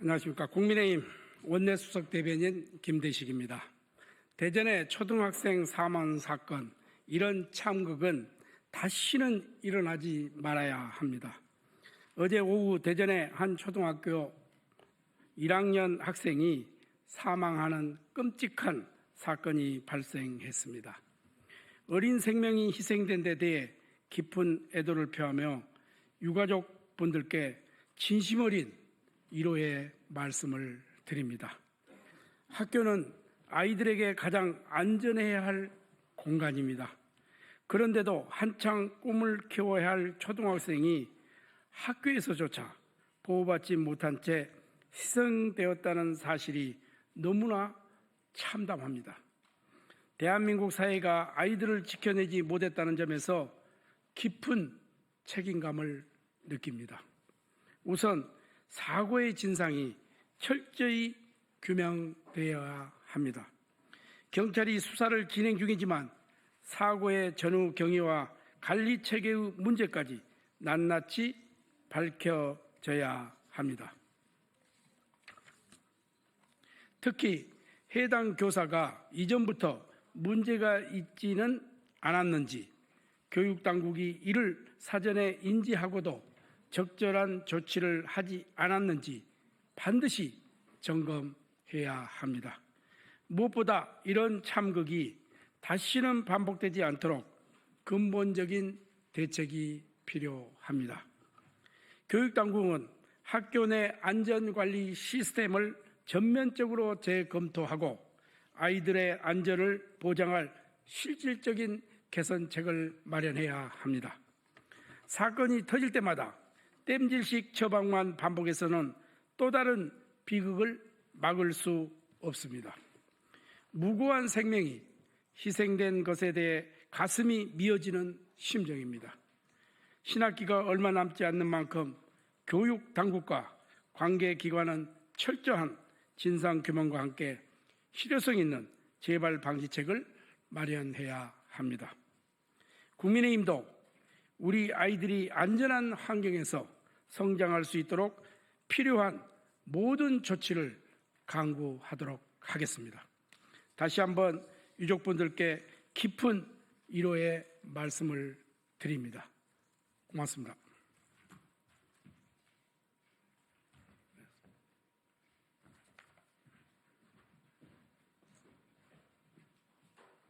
안녕하십니까. 국민의힘 원내수석 대변인 김대식입니다. 대전의 초등학생 사망 사건, 이런 참극은 다시는 일어나지 말아야 합니다. 어제 오후 대전의 한 초등학교 1학년 학생이 사망하는 끔찍한 사건이 발생했습니다. 어린 생명이 희생된 데 대해 깊은 애도를 표하며 유가족 분들께 진심 어린 위로의 말씀을 드립니다. 학교는 아이들에게 가장 안전해야 할 공간입니다. 그런데도 한창 꿈을 키워야 할 초등학생이 학교에서조차 보호받지 못한 채 희생되었다는 사실이 너무나 참담합니다. 대한민국 사회가 아이들을 지켜내지 못했다는 점에서 깊은 책임감을 느낍니다. 우선 사고의 진상이 철저히 규명되어야 합니다. 경찰이 수사를 진행 중이지만 사고의 전후 경위와 관리 체계의 문제까지 낱낱이 밝혀져야 합니다. 특히 해당 교사가 이전부터 문제가 있지는 않았는지 교육당국이 이를 사전에 인지하고도 적절한 조치를 하지 않았는지 반드시 점검해야 합니다. 무엇보다 이런 참극이 다시는 반복되지 않도록 근본적인 대책이 필요합니다. 교육당국은 학교 내 안전관리 시스템을 전면적으로 재검토하고 아이들의 안전을 보장할 실질적인 개선책을 마련해야 합니다. 사건이 터질 때마다 땜질식 처방만 반복해서는 또 다른 비극을 막을 수 없습니다. 무고한 생명이 희생된 것에 대해 가슴이 미어지는 심정입니다. 신학기가 얼마 남지 않는 만큼 교육 당국과 관계 기관은 철저한 진상 규명과 함께 실효성 있는 재발 방지책을 마련해야 합니다. 국민의힘도 우리 아이들이 안전한 환경에서 성장할 수 있도록 필요한 모든 조치를 강구하도록 하겠습니다. 다시 한번 유족분들께 깊은 위로의 말씀을 드립니다. 고맙습니다.